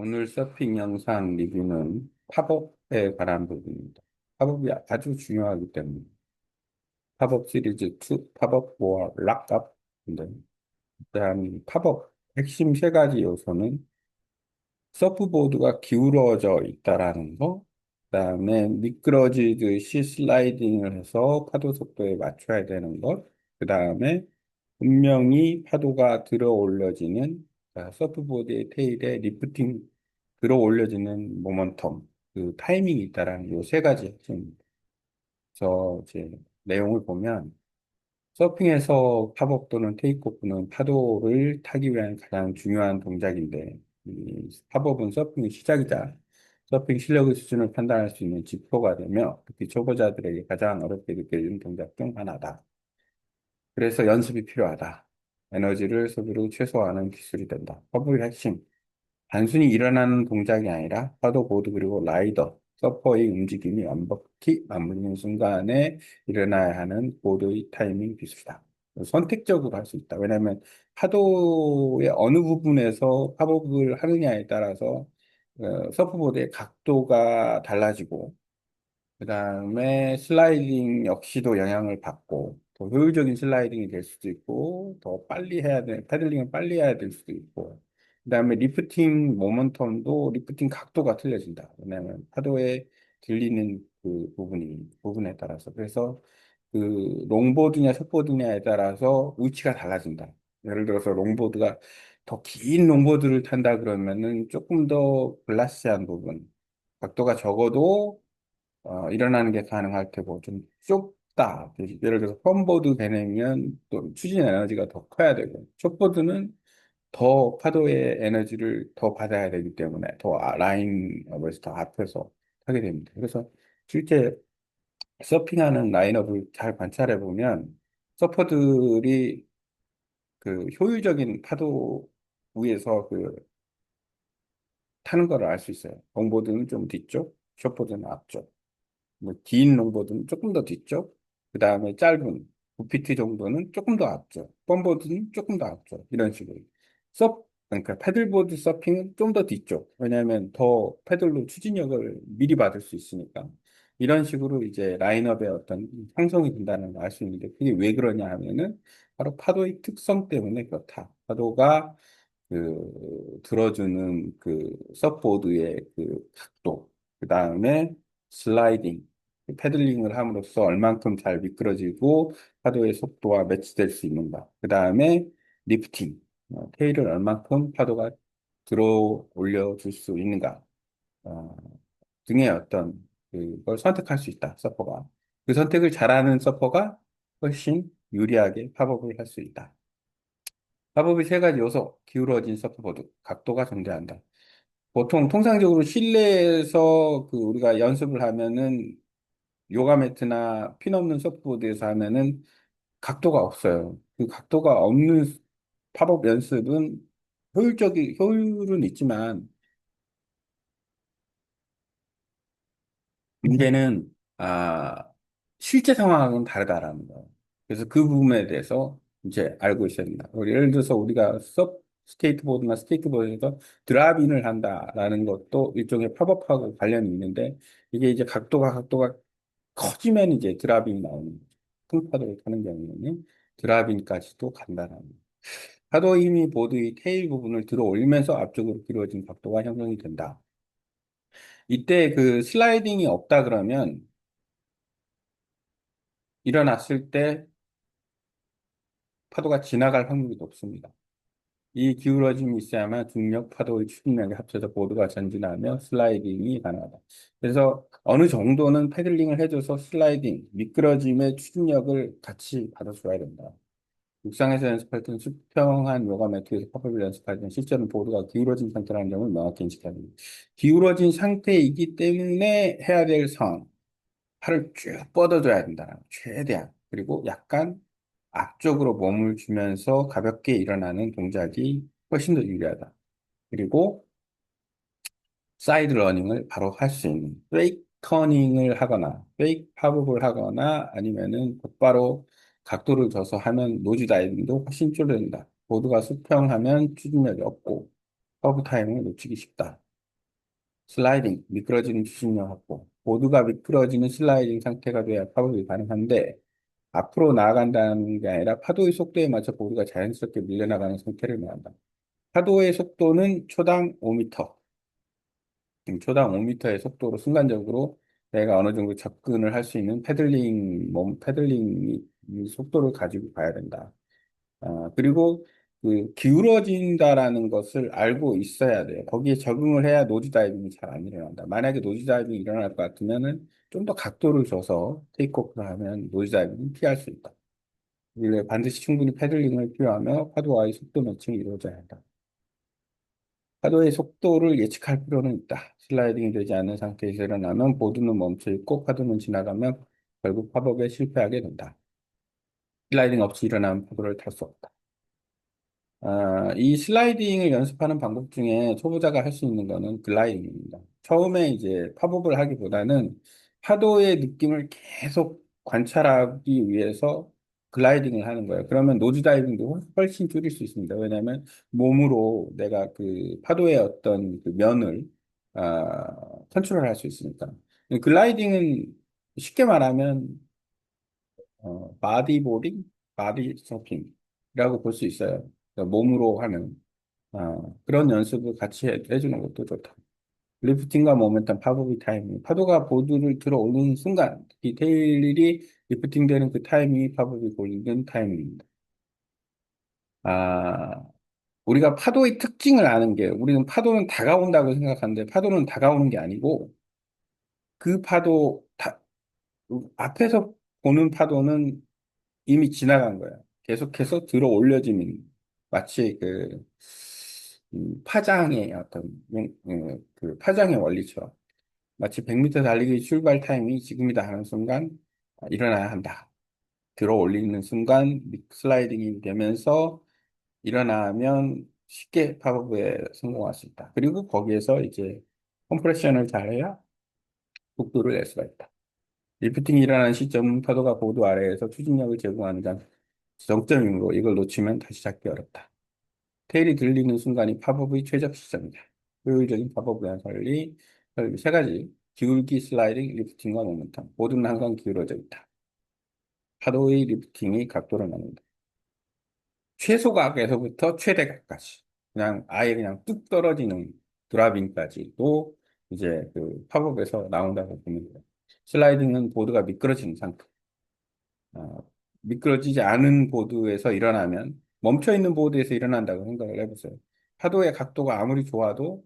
오늘 서핑 영상 리뷰는 팝업에 관한 부분입니다. 팝업이 아주 중요하기 때문에 팝업 시리즈 2, 팝업 4, 락업인데 일단 팝업 핵심 세 가지 요소는 서프보드가 기울어져 있다라는 거, 그다음에 미끄러지듯이 슬라이딩을 해서 파도 속도에 맞춰야 되는 것, 그다음에 분명히 파도가 들어 올려지는 자, 서프보드의 테일에 리프팅 들어 올려지는 모먼텀, 그 타이밍이 있다라는 요 세 가지 핵심입니다. 그래서 이제 내용을 보면 서핑에서 팝업 또는 테이크오프는 파도를 타기 위한 가장 중요한 동작인데 이 팝업은 서핑의 시작이자 서핑 실력의 수준을 판단할 수 있는 지표가 되며 특히 초보자들에게 가장 어렵게 느껴지는 동작 중 하나다. 그래서 연습이 필요하다. 에너지를 소비로 최소화하는 기술이 된다. 팝업의 핵심. 단순히 일어나는 동작이 아니라 파도 보드 그리고 라이더, 서퍼의 움직임이 완벽히 맞물리는 순간에 일어나야 하는 보드의 타이밍 기술이다. 선택적으로 할 수 있다. 왜냐하면 파도의 어느 부분에서 팝업을 하느냐에 따라서 어, 서프보드의 각도가 달라지고 그 다음에 슬라이딩 역시도 영향을 받고 더 효율적인 슬라이딩이 될 수도 있고 더 빨리 해야 돼 패들링을 빨리 해야 될 수도 있고 그 다음에 리프팅 모멘텀도 리프팅 각도가 틀려진다. 왜냐하면 파도에 들리는 그 부분이 부분에 따라서. 그래서 그 롱보드냐 숏보드냐에 따라서 위치가 달라진다. 예를 들어서 롱보드가 더 긴 롱보드를 탄다 그러면은 조금 더 글라시한 부분 각도가 적어도 어, 일어나는 게 가능할 테고 좀 좁다. 예를 들어서 펌보드 개념이면 또 추진 에너지가 더 커야 되고 숏보드는 더 파도의 에너지를 더 받아야 되기 때문에 더 아- 라인업에서 더 앞에서 하게 됩니다. 그래서 실제 서핑하는 라인업을 잘 관찰해 보면 서퍼들이 그 효율적인 파도 위에서 그 타는 거를 알수 있어요. 롱보드는 좀 뒤쪽, 숏보드는 앞쪽. 뭐, 긴 롱보드는 조금 더 뒤쪽, 그 다음에 짧은 9피트 정도는 조금 더 앞쪽, 펌보드는 조금 더 앞쪽, 이런 식으로. 서, 그러니까 패들보드 서핑은 좀 더 뒤쪽. 왜냐하면 더 패들로 추진력을 미리 받을 수 있으니까. 이런 식으로 이제 라인업의 어떤 형성이 된다는 걸 알 수 있는데, 그게 왜 그러냐 하면은, 바로 파도의 특성 때문에 그렇다. 파도가 그, 들어주는 그 서보드의 그 각도, 그 다음에 슬라이딩, 패들링을 함으로써 얼만큼 잘 미끄러지고 파도의 속도와 매치될 수 있는가. 그 다음에 리프팅, 어, 테일을 얼만큼 파도가 들어 올려줄 수 있는가. 어, 등의 어떤 그걸 선택할 수 있다, 서퍼가. 그 선택을 잘하는 서퍼가 훨씬 유리하게 팝업을 할 수 있다. 팝업의 세 가지 요소, 기울어진 서퍼보드, 각도가 존재한다. 보통 통상적으로 실내에서 그 우리가 연습을 하면은 요가 매트나 핀 없는 서프보드에서 하면은 각도가 없어요. 그 각도가 없는 팝업 연습은 효율적이, 효율은 있지만 문제는, 아, 실제 상황은 다르다라는 거예요. 그래서 그 부분에 대해서 이제 알고 있어야 된다. 예를 들어서 우리가 서 스케이트보드나 스케이트보드에서 드랍인을 한다라는 것도 일종의 팝업하고 관련이 있는데 이게 이제 각도가 각도가 커지면 이제 드랍인이 나오는 거죠. 큰 파도를 타는 경우에는 드랍인까지도 거예요. 파도 힘이 보드의 테일 부분을 들어 올리면서 앞쪽으로 길어진 각도가 형성이 된다. 이때 그 슬라이딩이 없다 그러면 일어났을 때 파도가 지나갈 확률이 높습니다. 이 기울어짐이 있어야만 중력, 파도의 추진력이 합쳐져 보드가 전진하며 슬라이딩이 가능하다. 그래서 어느 정도는 패들링을 해줘서 슬라이딩, 미끄러짐의 추진력을 같이 받아줘야 된다. 육상에서 연습할 때는 수평한 요가 매트에서 팝업을 연습할 때는 실제로는 보드가 기울어진 상태라는 점을 명확히 인식해야 됩니다. 기울어진 상태이기 때문에 해야 될 상황, 팔을 쭉 뻗어줘야 된다. 최대한. 그리고 약간 앞쪽으로 몸을 주면서 가볍게 일어나는 동작이 훨씬 더 유리하다. 그리고 사이드 러닝을 바로 할 수 있는 페이크 터닝을 하거나 페이크 팝업을 하거나 아니면은 곧바로 각도를 줘서 하면 노즈 다이빙도 훨씬 줄어든다. 보드가 수평하면 추진력이 없고 커브 타임을 놓치기 쉽다. 슬라이딩, 미끄러지는 추진력 확보. 보드가 미끄러지는 슬라이딩 상태가 돼야 팝업이 가능한데, 앞으로 나아간다는 게 아니라 파도의 속도에 맞춰 보드가 자연스럽게 밀려나가는 상태를 말한다. 파도의 속도는 초당 5m. 음, 초당 5m의 속도로 순간적으로 내가 어느 정도 접근을 할 수 있는 패들링, 몸, 패들링 속도를 가지고 가야 된다. 아, 그리고 그 기울어진다라는 것을 알고 있어야 돼요. 거기에 적응을 해야 노즈 다이빙이 잘 안 일어난다. 만약에 노즈 다이빙이 일어날 것 같으면은 좀 더 각도를 줘서 테이크오프를 하면 노즈 다이빙을 피할 수 있다. 원래 반드시 충분히 패들링을 필요하며 파도와의 속도 매칭이 이루어져야 한다. 파도의 속도를 예측할 필요는 있다. 슬라이딩이 되지 않는 상태에서 일어나면 보드는 멈춰 있고 파도는 지나가면 결국 팝업에 실패하게 된다. 슬라이딩 없이 일어나면 파도를 탈 수 없다. 아, 이 슬라이딩을 연습하는 방법 중에 초보자가 할 수 있는 거는 글라이딩입니다. 처음에 이제 팝업을 하기보다는 파도의 느낌을 계속 관찰하기 위해서 글라이딩을 하는 거예요. 그러면 노즈 다이빙도 훨씬 줄일 수 있습니다. 왜냐하면 몸으로 내가 그 파도의 어떤 그 면을 아, 컨트롤 할 수 있으니까. 글라이딩은 쉽게 말하면 어, 바디보딩, 바디 서핑이라고 볼 수 있어요. 그러니까 몸으로 하는 어, 그런 연습을 같이 해, 해주는 것도 좋다. 리프팅과 모멘텀 파보기 타이밍. 파도가 보드를 들어 올리는 순간, 이 테일이 리프팅 되는 그 타이밍이 파보기 골든 타이밍입니다. 아, 우리가 파도의 특징을 아는 게, 우리는 파도는 다가온다고 생각하는데, 파도는 다가오는 게 아니고, 그 파도, 다, 앞에서 보는 파도는 이미 지나간 거야. 계속해서 들어 올려지는, 마치 그, 음, 파장의 어떤, 음, 음, 그 파장의 원리처럼. 마치 100m 달리기 출발 타임이 지금이다 하는 순간 아, 일어나야 한다. 들어 올리는 순간 슬라이딩이 되면서 일어나면 쉽게 팝업에 성공할 수 있다. 그리고 거기에서 이제 컴프레션을 잘해야 속도를 낼 수가 있다. 리프팅이 일어나는 시점은 파도가 보드 아래에서 추진력을 제공하는 정점이므로 이걸 놓치면 다시 잡기 어렵다. 테일이 들리는 순간이 팝업의 최적 시점이다. 효율적인 팝업 관리 세 가지 기울기 슬라이딩 리프팅과 모멘텀 모든 항상 기울어져 있다. 파도의 리프팅이 각도를 나눈다. 최소각에서부터 최대각까지 그냥 아예 그냥 뚝 떨어지는 드라빙까지도 이제 그 팝업에서 나온다고 보면 돼요. 슬라이딩은 보드가 미끄러지는 상태. 어, 미끄러지지 않은 보드에서 일어나면 멈춰 있는 보드에서 일어난다고 생각을 해보세요. 파도의 각도가 아무리 좋아도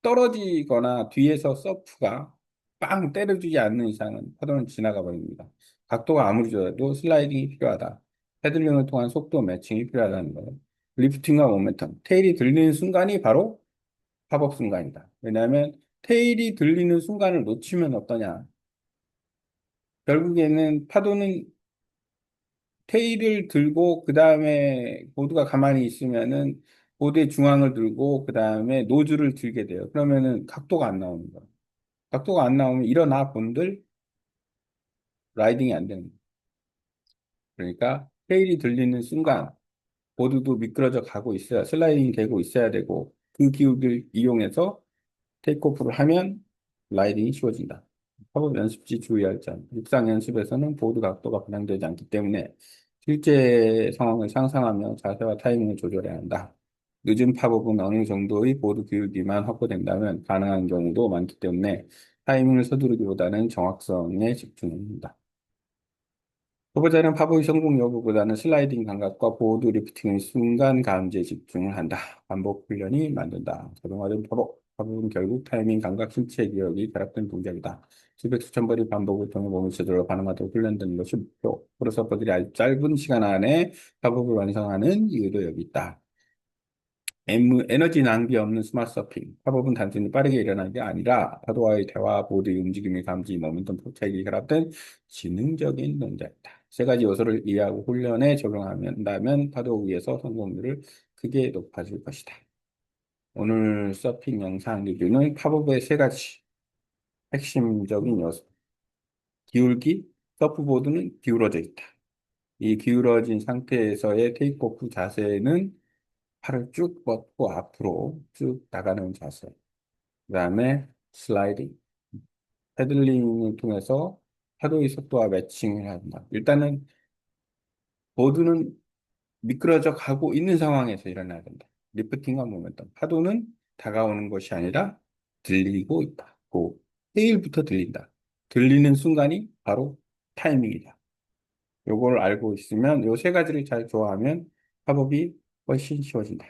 떨어지거나 뒤에서 서프가 빵 때려주지 않는 이상은 파도는 지나가 버립니다. 각도가 아무리 좋아도 슬라이딩이 필요하다. 패들링을 통한 속도 매칭이 필요하다는 거예요. 리프팅과 모멘텀. 테일이 들리는 순간이 바로 팝업 순간이다. 왜냐하면 테일이 들리는 순간을 놓치면 어떠냐. 결국에는 파도는 테일을 들고 그 다음에 보드가 가만히 있으면은 보드의 중앙을 들고 그 다음에 노즐을 들게 돼요. 그러면은 각도가 안 나오는 거예요. 각도가 안 나오면 일어나 본들 라이딩이 안 되는 거예요. 그러니까 테일이 들리는 순간 보드도 미끄러져 가고 있어야 슬라이딩이 되고 있어야 되고 그 기울기를 이용해서 테이크오프를 하면 라이딩이 쉬워진다. 팝업 연습지 주의할 점. 육상 연습에서는 보드 각도가 반영되지 않기 때문에 실제 상황을 상상하며 자세와 타이밍을 조절해야 한다. 늦은 팝업은 어느 정도의 보드 기울기만 확보된다면 가능한 경우도 많기 때문에 타이밍을 서두르기보다는 정확성에 집중합니다. 초보자는 팝업의 성공 여부보다는 슬라이딩 감각과 보드 리프팅의 순간 감지에 집중을 한다. 반복 훈련이 만든다. 자동화된 팝업. 팝업은 결국 타이밍, 감각, 신체 기억이 결합된 동작이다. 수백 수천 번의 반복을 통해 몸이 제대로 반응하도록 훈련되는 것이 목표. 프로서퍼들이 아주 짧은 시간 안에 팝업을 완성하는 이유도 여기 있다. 에너지 낭비 없는 스마트 서핑. 팝업은 단순히 빠르게 일어나는 게 아니라 파도와의 대화, 보드의 움직임의 감지, 모멘텀 포착이 결합된 지능적인 동작이다. 세 가지 요소를 이해하고 훈련에 적용한다면 파도 위에서 성공률을 크게 높아질 것이다. 오늘 서핑 영상 리뷰는 팝업의 세 가지 핵심적인 요소. 기울기, 서프보드는 기울어져 있다. 이 기울어진 상태에서의 테이크오프 자세는 팔을 쭉 뻗고 앞으로 쭉 나가는 자세. 그 다음에 슬라이딩. 패들링을 통해서 파도의 속도와 매칭을 한다. 일단은 보드는 미끄러져 가고 있는 상황에서 일어나야 된다. 리프팅과 모멘텀. 파도는 다가오는 것이 아니라 들리고 있다. 그 테일부터 들린다. 들리는 순간이 바로 타이밍이다. 요걸 알고 있으면 요 세 가지를 잘 좋아하면 팝업이 훨씬 쉬워진다.